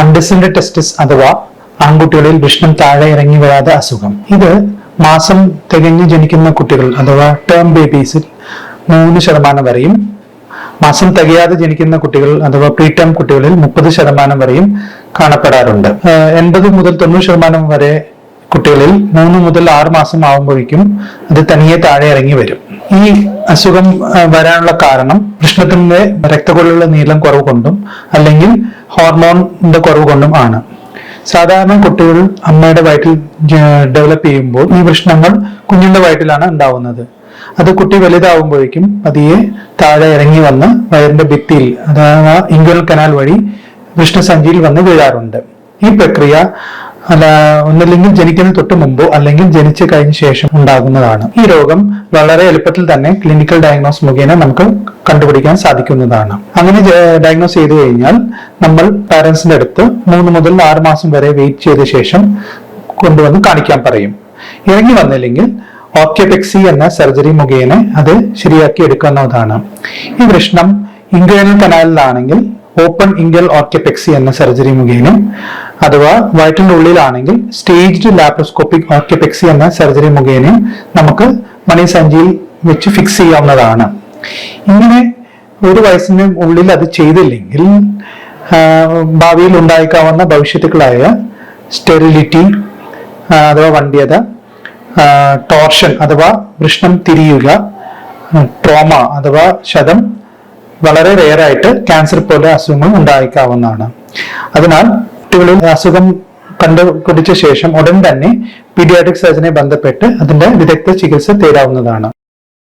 അൺഡിസെൻഡ് ടെസ്റ്റിസ് അഥവാ ആൺകുട്ടികളിൽ വിഷ്ണം താഴെ ഇറങ്ങി വരാതെ അസുഖം. ഇത് മാസം തികഞ്ഞു ജനിക്കുന്ന കുട്ടികൾ അഥവാ ടേം ബേബീസിൽ മൂന്ന് ശതമാനം വരെയും മാസം തികയാതെ ജനിക്കുന്ന കുട്ടികൾ അഥവാ പ്രീ ടേം കുട്ടികളിൽ മുപ്പത് ശതമാനം വരെയും കാണപ്പെടാറുണ്ട്. എൺപത് മുതൽ തൊണ്ണൂറ് ശതമാനം വരെ കുട്ടികളിൽ മൂന്ന് മുതൽ ആറ് മാസം ആവുമ്പോഴേക്കും അത് തനിയെ താഴെ ഇറങ്ങി വരും. ഈ അസുഖം വരാനുള്ള കാരണം വൃഷ്ണത്തിന്റെ രക്തക്കൊള്ളിലുള്ള നീളം കുറവ് കൊണ്ടും അല്ലെങ്കിൽ ഹോർമോണിന്റെ കുറവ് കൊണ്ടും ആണ്. സാധാരണ കുട്ടികൾ അമ്മയുടെ വയറ്റിൽ ഡെവലപ്പ് ചെയ്യുമ്പോൾ ഈ വൃഷ്ണങ്ങൾ കുഞ്ഞിന്റെ വയറ്റിലാണ് ഉണ്ടാവുന്നത്. അത് കുട്ടി വലുതാവുമ്പോഴേക്കും പതിയെ താഴെ ഇറങ്ങി വന്ന് വയറിന്റെ ഭിത്തിയിൽ അതായത് ഇംഗ്വൽ കനാൽ വഴി വൃഷ്ണസഞ്ചിയിൽ വന്ന് വീഴാറുണ്ട്. ഈ പ്രക്രിയ അല്ല ഒന്നല്ലെങ്കിൽ ജനിക്കുന്ന തൊട്ട് മുമ്പോ അല്ലെങ്കിൽ ജനിച്ചു കഴിഞ്ഞ ശേഷം ഉണ്ടാകുന്നതാണ്. ഈ രോഗം വളരെ എളുപ്പത്തിൽ തന്നെ ക്ലിനിക്കൽ ഡയഗ്നോസ് മുഖേന നമുക്ക് കണ്ടുപിടിക്കാൻ സാധിക്കുന്നതാണ്. അങ്ങനെ ഡയഗ്നോസ് ചെയ്തു കഴിഞ്ഞാൽ നമ്മൾ പാരന്റ്സിന്റെ അടുത്ത് മൂന്ന് മുതൽ ആറ് മാസം വരെ വെയിറ്റ് ചെയ്ത ശേഷം കൊണ്ടുവന്ന് കാണിക്കാൻ പറയും. ഇറങ്ങി വന്നില്ലെങ്കിൽ ഓക്യപെക്സി എന്ന സർജറി മുഖേന അത് ശരിയാക്കി എടുക്കാവുന്നതാണ് ഈ പ്രശ്നം ഇംഗ്ലണ്ട് കനാലിലാണെങ്കിൽ ഓപ്പൺ ഇന്ത്യൽ ഓർക്കിപ്പെക്സി എന്ന സർജറി മുഖേന അഥവാ വയറ്റിന്റെ ഉള്ളിലാണെങ്കിൽ സ്റ്റേജ്ഡ് ലാപ്രോസ്കോപ്പിക് ഓർക്കിപെക്സി എന്ന സർജറി മുഖേന നമുക്ക് മണിസഞ്ചിയിൽ വെച്ച് ഫിക്സ് ചെയ്യാവുന്നതാണ്. ഇങ്ങനെ ഒരു വയസ്സിന് ഉള്ളിൽ അത് ചെയ്തില്ലെങ്കിൽ ഭാവിയിൽ ഉണ്ടായേക്കാവുന്ന ഭവിഷ്യത്തുക്കളായ സ്റ്റെറിലിറ്റി അഥവാ വന്ധ്യത ടോർഷൻ അഥവാ വൃഷ്ണം തിരിയുക ട്രോമ അഥവാ ശതം വളരെ റെയറായിട്ട് ക്യാൻസർ പോലെ അസുഖങ്ങൾ ഉണ്ടായിക്കാവുന്നതാണ്. അതിനാൽ കുട്ടികളിൽ അസുഖം കണ്ടുപിടിച്ച ശേഷം ഉടൻ തന്നെ പീഡിയാട്രിക് സർജനെ ബന്ധപ്പെട്ട് അതിന്റെ വിദഗ്ധ ചികിത്സ തേടാവുന്നതാണ്.